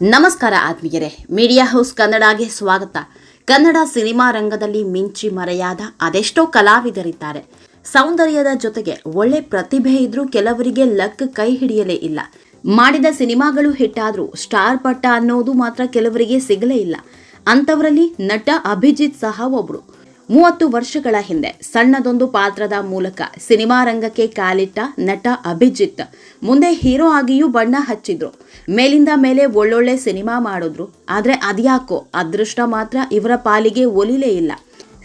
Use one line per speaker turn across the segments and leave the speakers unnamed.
ನಮಸ್ಕಾರ ಆತ್ಮೀಯರೇ, media house ಕನ್ನಡಗೆ ಸ್ವಾಗತ. ಕನ್ನಡ ಸಿನಿಮಾ ರಂಗದಲ್ಲಿ ಮಿಂಚಿ ಮರೆಯಾದ ಅದೆಷ್ಟೋ ಕಲಾವಿದರಿದ್ದಾರೆ. ಸೌಂದರ್ಯದ ಜೊತೆಗೆ ಒಳ್ಳೆ ಪ್ರತಿಭೆ ಇದ್ರೂ ಕೆಲವರಿಗೆ ಲಕ್ ಕೈ ಹಿಡಿಯಲೇ ಇಲ್ಲ. ಮಾಡಿದ ಸಿನಿಮಾಗಳು ಹಿಟ್ಟಾದರೂ ಸ್ಟಾರ್ ಪಟ್ಟ ಅನ್ನೋದು ಮಾತ್ರ ಕೆಲವರಿಗೆ ಸಿಗಲೇ ಇಲ್ಲ. ಅಂಥವರಲ್ಲಿ ನಟ ಅಭಿಜಿತ್ ಸಹ ಒಬ್ರು. ಮೂವತ್ತು ವರ್ಷಗಳ ಹಿಂದೆ ಸಣ್ಣದೊಂದು ಪಾತ್ರದ ಮೂಲಕ ಸಿನಿಮಾ ರಂಗಕ್ಕೆ ಕಾಲಿಟ್ಟ ನಟ ಅಭಿಜಿತ್. ಮುಂದೆ ಹೀರೋ ಆಗಿಯೂ ಬಣ್ಣ ಹಚ್ಚಿದ್ರು. ಮೇಲಿಂದ ಮೇಲೆ ಒಳ್ಳೊಳ್ಳೆ ಸಿನಿಮಾ ಮಾಡಿದ್ರು. ಆದರೆ ಅದ್ಯಾಕೋ, ಅದೃಷ್ಟ ಮಾತ್ರ ಇವರ ಪಾಲಿಗೆ ಒಲಿಲೇ ಇಲ್ಲ.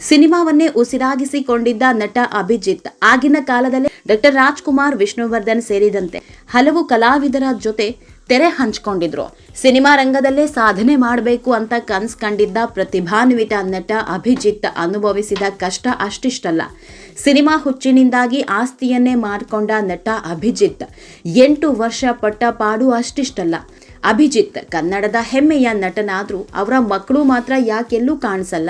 ಸಿನಿಮಾವನ್ನೇ ಉಸಿರಾಗಿಸಿಕೊಂಡಿದ್ದ ನಟ ಅಭಿಜಿತ್, ಆಗಿನ ಕಾಲದಲ್ಲಿ ಡಾಕ್ಟರ್ ರಾಜ್ಕುಮಾರ್, ವಿಷ್ಣುವರ್ಧನ್ ಸೇರಿದಂತೆ ಹಲವು ಕಲಾವಿದರ ಜೊತೆ ತೆರೆ ಹಂಚ್ಕೊಂಡಿದ್ರು. ಸಿನಿಮಾ ರಂಗದಲ್ಲೇ ಸಾಧನೆ ಮಾಡಬೇಕು ಅಂತ ಕನ್ಸ್ ಕಂಡಿದ್ದ ಪ್ರತಿಭಾನ್ವಿತ ನಟ ಅಭಿಜಿತ್ ಅನುಭವಿಸಿದ ಕಷ್ಟ ಅಷ್ಟಿಷ್ಟಲ್ಲ. ಸಿನಿಮಾ ಹುಚ್ಚಿನಿಂದಾಗಿ ಆಸ್ತಿಯನ್ನೇ ಮಾಡಿಕೊಂಡ ನಟ ಅಭಿಜಿತ್ ಎಂಟು ವರ್ಷ ಪಟ್ಟ ಪಾಡು ಅಷ್ಟಿಷ್ಟಲ್ಲ. ಅಭಿಜಿತ್ ಕನ್ನಡದ ಹೆಮ್ಮೆಯ ನಟನಾದ್ರೂ ಅವರ ಮಕ್ಕಳು ಮಾತ್ರ ಯಾಕೆಲ್ಲೂ ಕಾಣಿಸಲ್ಲ.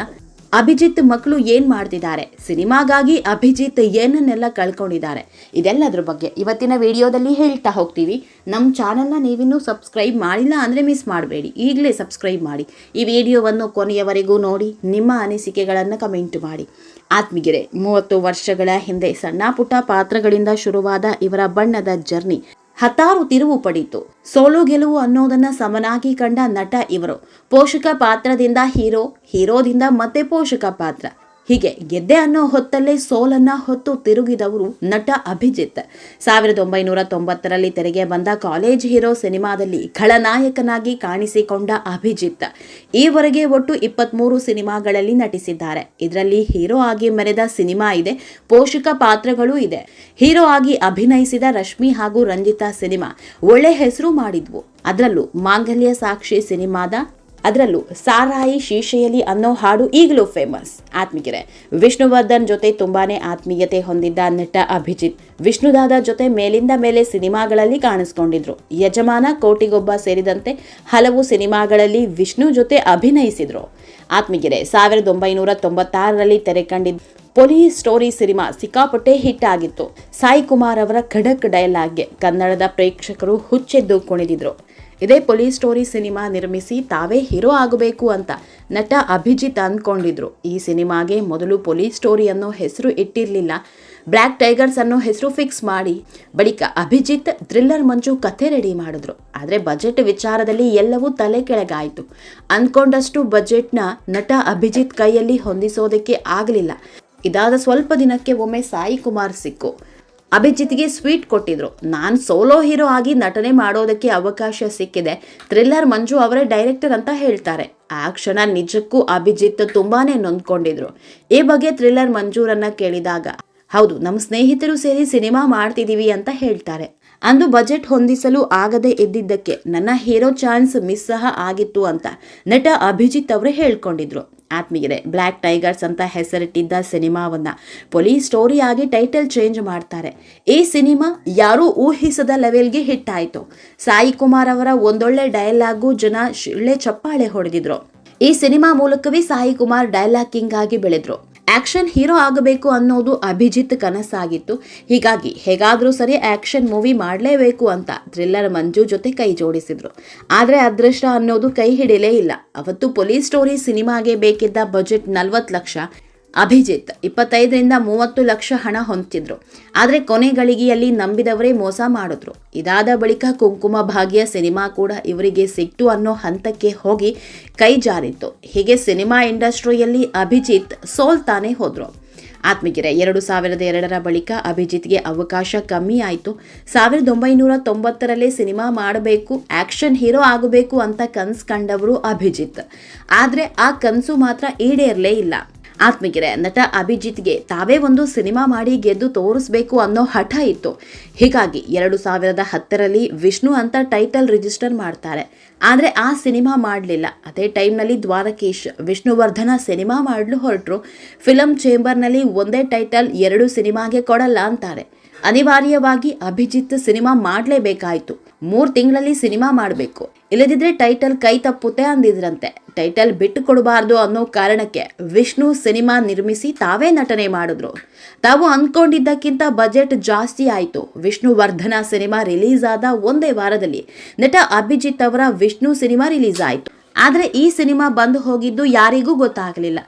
ಅಭಿಜಿತ್ ಮಕ್ಕಳು ಏನ್ ಮಾಡ್ತಿದ್ದಾರೆ? ಸಿನಿಮಾಗಾಗಿ ಅಭಿಜಿತ್ ಏನನ್ನೆಲ್ಲ ಕಳ್ಕೊಂಡಿದ್ದಾರೆ? ಇದೆಲ್ಲದ್ರ ಬಗ್ಗೆ ಇವತ್ತಿನ ವಿಡಿಯೋದಲ್ಲಿ ಹೇಳ್ತಾ ಹೋಗ್ತೀವಿ. ನಮ್ಮ ಚಾನಲ್ನ ನೀವಿನ್ನೂ ಸಬ್ಸ್ಕ್ರೈಬ್ ಮಾಡಿಲ್ಲ ಅಂದರೆ ಮಿಸ್ ಮಾಡಬೇಡಿ. ಈಗಲೇ ಸಬ್ಸ್ಕ್ರೈಬ್ ಮಾಡಿ. ಈ ವಿಡಿಯೋವನ್ನು ಕೊನೆಯವರೆಗೂ ನೋಡಿ, ನಿಮ್ಮ ಅನಿಸಿಕೆಗಳನ್ನು ಕಮೆಂಟ್ ಮಾಡಿ. ಆತ್ಮಗಿರೆ ಮೂವತ್ತು ವರ್ಷಗಳ ಹಿಂದೆ ಸಣ್ಣ ಪುಟ್ಟ ಪಾತ್ರಗಳಿಂದ ಶುರುವಾದ ಇವರ ಬಣ್ಣದ ಜರ್ನಿ ಹತ್ತಾರು ತಿರುವು ಪಡೀತು. ಸೋಲು ಗೆಲುವು ಅನ್ನೋದನ್ನ ಸಮನಾಗಿ ಕಂಡ ನಟ ಇವರು. ಪೋಷಕ ಪಾತ್ರದಿಂದ ಹೀರೋ, ಹೀರೋದಿಂದ ಮತ್ತೆ ಪೋಷಕ ಪಾತ್ರ. ಹೀಗೆ ಗೆದ್ದೆ ಅನ್ನೋ ಹೊತ್ತಲ್ಲೇ ಸೋಲನ್ನ ಹೊತ್ತು ತಿರುಗಿದವರು ನಟ ಅಭಿಜಿತ್. ಸಾವಿರದ ಒಂಬೈನೂರ ತೊಂಬತ್ತರಲ್ಲಿ ತೆರೆಗೆ ಬಂದ ಕಾಲೇಜ್ ಹೀರೋ ಸಿನಿಮಾದಲ್ಲಿ ಖಳನಾಯಕನಾಗಿ ಕಾಣಿಸಿಕೊಂಡ ಅಭಿಜಿತ್. ಈವರೆಗೆ ಒಟ್ಟು ಇಪ್ಪತ್ಮೂರು ಸಿನಿಮಾಗಳಲ್ಲಿ ನಟಿಸಿದ್ದಾರೆ. ಇದರಲ್ಲಿ ಹೀರೋ ಆಗಿ ಮೆರೆದ ಸಿನಿಮಾ ಇದೆ, ಪೋಷಕ ಪಾತ್ರಗಳೂ ಇದೆ. ಹೀರೋ ಆಗಿ ಅಭಿನಯಿಸಿದ ರಶ್ಮಿ ಹಾಗೂ ರಂಜಿತಾ ಸಿನಿಮಾ ಒಳ್ಳೆ ಹೆಸರು ಮಾಡಿದ್ವು. ಅದರಲ್ಲೂ ಮಾಂಗಲ್ಯ ಸಾಕ್ಷಿ ಸಿನಿಮಾದ ಅದರಲ್ಲೂ ಸಾರಾಯಿ ಶೀಶೆಯಲ್ಲಿ ಅನ್ನೋ ಹಾಡು ಈಗಲೂ ಫೇಮಸ್ ಆತ್ಮೀಯರೆ, ವಿಷ್ಣುವರ್ಧನ್ ಜೊತೆ ತುಂಬಾನೇ ಆತ್ಮೀಯತೆ ಹೊಂದಿದ್ದ ನಟ ಅಭಿಜಿತ್. ವಿಷ್ಣುದಾದ ಜೊತೆ ಮೇಲಿಂದ ಮೇಲೆ ಸಿನಿಮಾಗಳಲ್ಲಿ ಕಾಣಿಸ್ಕೊಂಡಿದ್ರು. ಯಜಮಾನ ಕೋಟಿಗೊಬ್ಬ ಸೇರಿದಂತೆ ಹಲವು ಸಿನಿಮಾಗಳಲ್ಲಿ ವಿಷ್ಣು ಜೊತೆ ಅಭಿನಯಿಸಿದ್ರು. ಆತ್ಮೀಯರೆ, ಸಾವಿರದ ಒಂಬೈನೂರ ತೊಂಬತ್ತಾರರಲ್ಲಿ ತೆರೆ ಕಂಡಿದ್ದ ಪೊಲೀಸ್ ಸ್ಟೋರಿ ಸಿನಿಮಾ ಸಿಕ್ಕಾಪಟ್ಟೆ ಹಿಟ್ ಆಗಿತ್ತು. ಸಾಯಿ ಕುಮಾರ್ ಅವರ ಖಡಕ್ ಡೈಲಾಗ್ಗೆ ಕನ್ನಡದ ಪ್ರೇಕ್ಷಕರು ಹುಚ್ಚೆದ್ದು ಕುಣಿದಿದ್ರು. ಇದೇ ಪೊಲೀಸ್ ಸ್ಟೋರಿ ಸಿನಿಮಾ ನಿರ್ಮಿಸಿ ತಾವೇ ಹೀರೋ ಆಗಬೇಕು ಅಂತ ನಟ ಅಭಿಜಿತ್ ಅಂದ್ಕೊಂಡಿದ್ರು. ಈ ಸಿನಿಮಾಗೆ ಮೊದಲು ಪೊಲೀಸ್ ಸ್ಟೋರಿ ಅನ್ನೋ ಹೆಸರು ಇಟ್ಟಿರಲಿಲ್ಲ. ಬ್ಲ್ಯಾಕ್ ಟೈಗರ್ಸ್ ಅನ್ನೋ ಹೆಸರು ಫಿಕ್ಸ್ ಮಾಡಿ ಬಳಿಕ ಅಭಿಜಿತ್, ಥ್ರಿಲ್ಲರ್ ಮಂಜು ಕಥೆ ರೆಡಿ ಮಾಡಿದ್ರು. ಆದರೆ ಬಜೆಟ್ ವಿಚಾರದಲ್ಲಿ ಎಲ್ಲವೂ ತಲೆ ಕೆಳಗಾಯಿತು. ಅಂದ್ಕೊಂಡಷ್ಟು ಬಜೆಟ್ನ ನಟ ಅಭಿಜಿತ್ ಕೈಯಲ್ಲಿ ಹೊಂದಿಸೋದಕ್ಕೆ ಆಗಲಿಲ್ಲ. ಇದಾದ ಸ್ವಲ್ಪ ದಿನಕ್ಕೆ ಒಮ್ಮೆ ಸಾಯಿ ಕುಮಾರ್ ಸಿಕ್ಕು. ಅಭಿಜಿತ್ಗೆ ಸ್ವೀಟ್ ಕೊಟ್ಟಿದ್ರು. ನಾನು ಸೋಲೋ ಹೀರೋ ಆಗಿ ನಟನೆ ಮಾಡೋದಕ್ಕೆ ಅವಕಾಶ ಸಿಕ್ಕಿದೆ. ಥ್ರಿಲ್ಲರ್ ಮಂಜು ಅವರೇ ಡೈರೆಕ್ಟರ್ ಅಂತ ಹೇಳ್ತಾರೆ. ಆ ಕ್ಷಣ ನಿಜಕ್ಕೂ ಅಭಿಜಿತ್ ತುಂಬಾನೇ ನೊಂದ್ಕೊಂಡಿದ್ರು. ಈ ಬಗ್ಗೆ ಥ್ರಿಲ್ಲರ್ ಮಂಜೂರನ್ನ ಕೇಳಿದಾಗ, ಹೌದು ನಮ್ಮ ಸ್ನೇಹಿತರು ಸೇರಿ ಸಿನಿಮಾ ಮಾಡ್ತಿದ್ದೀವಿ ಅಂತ ಹೇಳ್ತಾರೆ. ಅಂದು ಬಜೆಟ್ ಹೊಂದಿಸಲು ಆಗದೆ ಇದ್ದಿದ್ದಕ್ಕೆ ನನ್ನ ಹೀರೋ ಚಾನ್ಸ್ ಮಿಸ್ ಸಹ ಆಗಿತ್ತು ಅಂತ ನಟ ಅಭಿಜಿತ್ ಅವರು ಹೇಳ್ಕೊಂಡಿದ್ರು. ಆತ್ಮೀಯರೇ ಬ್ಲ್ಯಾಕ್ ಟೈಗರ್ಸ್ ಅಂತ ಹೆಸರಿಟ್ಟಿದ್ದ ಸಿನಿಮಾವನ್ನ ಪೊಲೀಸ್ ಸ್ಟೋರಿ ಆಗಿ ಟೈಟಲ್ ಚೇಂಜ್ ಮಾಡ್ತಾರೆ. ಈ ಸಿನಿಮಾ ಯಾರೂ ಊಹಿಸದ ಲೆವೆಲ್ಗೆ ಹಿಟ್ ಆಯಿತು. ಸಾಯಿ ಕುಮಾರ್ ಅವರ ಒಂದೊಳ್ಳೆ ಡೈಲಾಗು ಜನ ಒಳ್ಳೆ ಚಪ್ಪಾಳೆ ಹೊಡೆದಿದ್ರು. ಈ ಸಿನಿಮಾ ಮೂಲಕವೇ ಸಾಯಿ ಕುಮಾರ್ ಡೈಲಾಗ್ ಕಿಂಗ್ ಆಗಿ ಬೆಳೆದ್ರು. ಆಕ್ಷನ್ ಹೀರೋ ಆಗಬೇಕು ಅನ್ನೋದು ಅಭಿಜಿತ್ ಕನಸಾಗಿತ್ತು. ಹೀಗಾಗಿ ಹೇಗಾದರೂ ಸರಿ ಆ್ಯಕ್ಷನ್ ಮೂವಿ ಮಾಡಲೇಬೇಕು ಅಂತ ಥ್ರಿಲ್ಲರ್ ಮಂಜು ಜೊತೆ ಕೈ ಜೋಡಿಸಿದ್ರು. ಆದರೆ ಅದೃಷ್ಟ ಅನ್ನೋದು ಕೈ ಹಿಡಿಲೇ ಇಲ್ಲ. ಅವತ್ತು ಪೊಲೀಸ್ ಸ್ಟೋರಿ ಸಿನಿಮಾಗೆ ಬೇಕಿದ್ದ ಬಜೆಟ್ ನಲ್ವತ್ತು ಲಕ್ಷ ಅಭಿಜಿತ್ ಇಪ್ಪತ್ತೈದರಿಂದ ಮೂವತ್ತು ಲಕ್ಷ ಹಣ ಹೊಂದಿದ್ರು ಆದರೆ ಕೊನೆ ಗಳಿಗೆಯಲ್ಲಿ ನಂಬಿದವರೇ ಮೋಸ ಮಾಡಿದ್ರು. ಇದಾದ ಬಳಿಕ ಕುಂಕುಮ ಭಾಗ್ಯ ಸಿನಿಮಾ ಕೂಡ ಇವರಿಗೆ ಸಿಕ್ತು ಅನ್ನೋ ಹಂತಕ್ಕೆ ಹೋಗಿ ಕೈ ಜಾರಿತ್ತು. ಹೀಗೆ ಸಿನಿಮಾ ಇಂಡಸ್ಟ್ರಿಯಲ್ಲಿ ಅಭಿಜಿತ್ ಸೋಲ್ತಾನೆ ಹೋದರು. ಆತ್ಮಗಿರೆ ಎರಡು ಸಾವಿರದ ಎರಡರ ಬಳಿಕ ಅಭಿಜಿತ್ಗೆ ಅವಕಾಶ ಕಮ್ಮಿ ಆಯಿತು. ಸಾವಿರದ ಒಂಬೈನೂರ ತೊಂಬತ್ತರಲ್ಲೇ ಸಿನಿಮಾ ಮಾಡಬೇಕು, ಆ್ಯಕ್ಷನ್ ಹೀರೋ ಆಗಬೇಕು ಅಂತ ಕನಸು ಕಂಡವರು ಅಭಿಜಿತ್. ಆದರೆ ಆ ಕನಸು ಮಾತ್ರ ಈಡೇರಲೇ ಇಲ್ಲ. ಆತ್ಮಗಿರೆ ನಟ ಅಭಿಜಿತ್ಗೆ ತಾವೇ ಒಂದು ಸಿನಿಮಾ ಮಾಡಿ ಗೆದ್ದು ತೋರಿಸ್ಬೇಕು ಅನ್ನೋ ಹಠ ಇತ್ತು. ಹೀಗಾಗಿ ಎರಡು ಸಾವಿರದ ಹತ್ತರಲ್ಲಿ ವಿಷ್ಣು ಅಂತ ಟೈಟಲ್ ರಿಜಿಸ್ಟರ್ ಮಾಡ್ತಾರೆ. ಆದರೆ ಆ ಸಿನಿಮಾ ಮಾಡಲಿಲ್ಲ. ಅದೇ ಟೈಮ್ನಲ್ಲಿ ದ್ವಾರಕೀಶ್, ವಿಷ್ಣುವರ್ಧನ ಸಿನಿಮಾ ಮಾಡಲು ಹೊರಟರು. ಫಿಲಂ ಚೇಂಬರ್ನಲ್ಲಿ ಒಂದೇ ಟೈಟಲ್ ಎರಡು ಸಿನಿಮಾಗೆ ಕೊಡಲ್ಲ ಅಂತಾರೆ. ಅನಿವಾರ್ಯವಾಗಿ ಅಭಿಜಿತ್ ಸಿನಿಮಾ ಮಾಡಲೇಬೇಕಾಯಿತು. ಮೂರು ತಿಂಗಳಲ್ಲಿ ಸಿನಿಮಾ ಮಾಡಬೇಕು. ಇಲ್ಲದಿದ್ರೆ ಟೈಟಲ್ ಕೈ ತಪ್ಪುತ್ತೆ ಅಂದಿದ್ರಂತೆ. ಟೈಟಲ್ ಬಿಟ್ಟು ಕೊಡಬಾರ್ದು ಅನ್ನೋ ಕಾರಣಕ್ಕೆ ವಿಷ್ಣು ಸಿನಿಮಾ ನಿರ್ಮಿಸಿ ತಾವೇ ನಟನೆ ಮಾಡಿದ್ರು. ತಾವು ಅಂದ್ಕೊಂಡಿದ್ದಕ್ಕಿಂತ ಬಜೆಟ್ ಜಾಸ್ತಿ ಆಯಿತು. ವಿಷ್ಣು ವರ್ಧನ ಸಿನಿಮಾ ರಿಲೀಸ್ ಆದ ಒಂದೇ ವಾರದಲ್ಲಿ ನಟ ಅಭಿಜಿತ್ ಅವರ ವಿಷ್ಣು ಸಿನಿಮಾ ರಿಲೀಸ್ ಆಯಿತು. ಆದರೆ ಈ ಸಿನಿಮಾ ಬಂದು ಹೋಗಿದ್ದು ಯಾರಿಗೂ ಗೊತ್ತಾಗಲಿಲ್ಲ.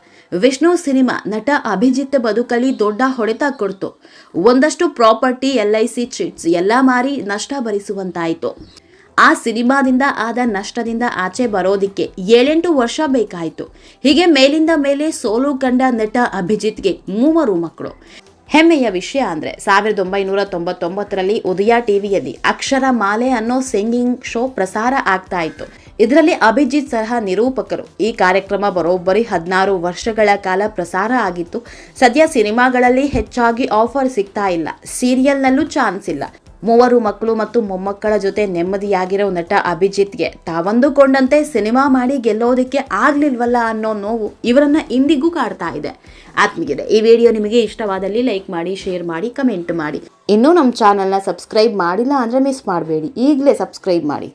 ವಿಷ್ಣು ಸಿನಿಮಾ ನಟ ಅಭಿಜಿತ್ ಬದುಕಲ್ಲಿ ದೊಡ್ಡ ಹೊಡೆತ ಕೊಡ್ತು. ಒಂದಷ್ಟು property, L I C chits ಎಲ್ಲ ಮಾರಿ ನಷ್ಟ ಭರಿಸುವಂತಾಯಿತು. ಆ ಸಿನಿಮಾದಿಂದ ಆದ ನಷ್ಟದಿಂದ ಆಚೆ ಬರೋದಿಕ್ಕೆ ಏಳೆಂಟು ವರ್ಷ ಬೇಕಾಯಿತು. ಹೀಗೆ ಮೇಲಿಂದ ಮೇಲೆ ಸೋಲು ಕಂಡ ನಟ ಅಭಿಜಿತ್ಗೆ ಮೂವರು ಮಕ್ಕಳು. ಹೆಮ್ಮೆಯ ವಿಷಯ ಅಂದರೆ ಸಾವಿರದ ಒಂಬೈನೂರ ತೊಂಬತ್ತೊಂಬತ್ತರಲ್ಲಿ ಉದಯ ಟಿವಿಯಲ್ಲಿ ಅಕ್ಷರ ಮಾಲೆ ಅನ್ನೋ ಸಿಂಗಿಂಗ್ ಶೋ ಪ್ರಸಾರ ಆಗ್ತಾ ಇತ್ತು. ಇದರಲ್ಲಿ ಅಭಿಜಿತ್ ಸಹ ನಿರೂಪಕರು. ಈ ಕಾರ್ಯಕ್ರಮ ಬರೋಬ್ಬರಿ ಹದಿನಾರು ವರ್ಷಗಳ ಕಾಲ ಪ್ರಸಾರ ಆಗಿತ್ತು. ಸದ್ಯ ಸಿನಿಮಾಗಳಲ್ಲಿ ಹೆಚ್ಚಾಗಿ ಆಫರ್ ಸಿಗ್ತಾ ಇಲ್ಲ. ಸೀರಿಯಲ್ನಲ್ಲೂ ಚಾನ್ಸ್ ಇಲ್ಲ. ಮೂವರು ಮಕ್ಕಳು ಮತ್ತು ಮೊಮ್ಮಕ್ಕಳ ಜೊತೆ ನೆಮ್ಮದಿಯಾಗಿರೋ ನಟ ಅಭಿಜಿತ್ಗೆ ತಾವಂದುಕೊಂಡಂತೆ ಸಿನಿಮಾ ಮಾಡಿ ಗೆಲ್ಲೋದಕ್ಕೆ ಆಗ್ಲಿಲ್ವಲ್ಲ ಅನ್ನೋ ನೋವು ಇವರನ್ನ ಇಂದಿಗೂ ಕಾಡ್ತಾ ಇದೆ. ಆತ್ಮಗಿದೆ ಈ ವಿಡಿಯೋ ನಿಮಗೆ ಇಷ್ಟವಾದಲ್ಲಿ ಲೈಕ್ ಮಾಡಿ, ಶೇರ್ ಮಾಡಿ, ಕಮೆಂಟ್ ಮಾಡಿ. ಇನ್ನೂ ನಮ್ಮ ಚಾನಲ್ನ ಸಬ್ಸ್ಕ್ರೈಬ್ ಮಾಡಿಲ್ಲ ಅಂದರೆ ಮಿಸ್ ಮಾಡಬೇಡಿ. ಈಗಲೇ ಸಬ್ಸ್ಕ್ರೈಬ್ ಮಾಡಿ.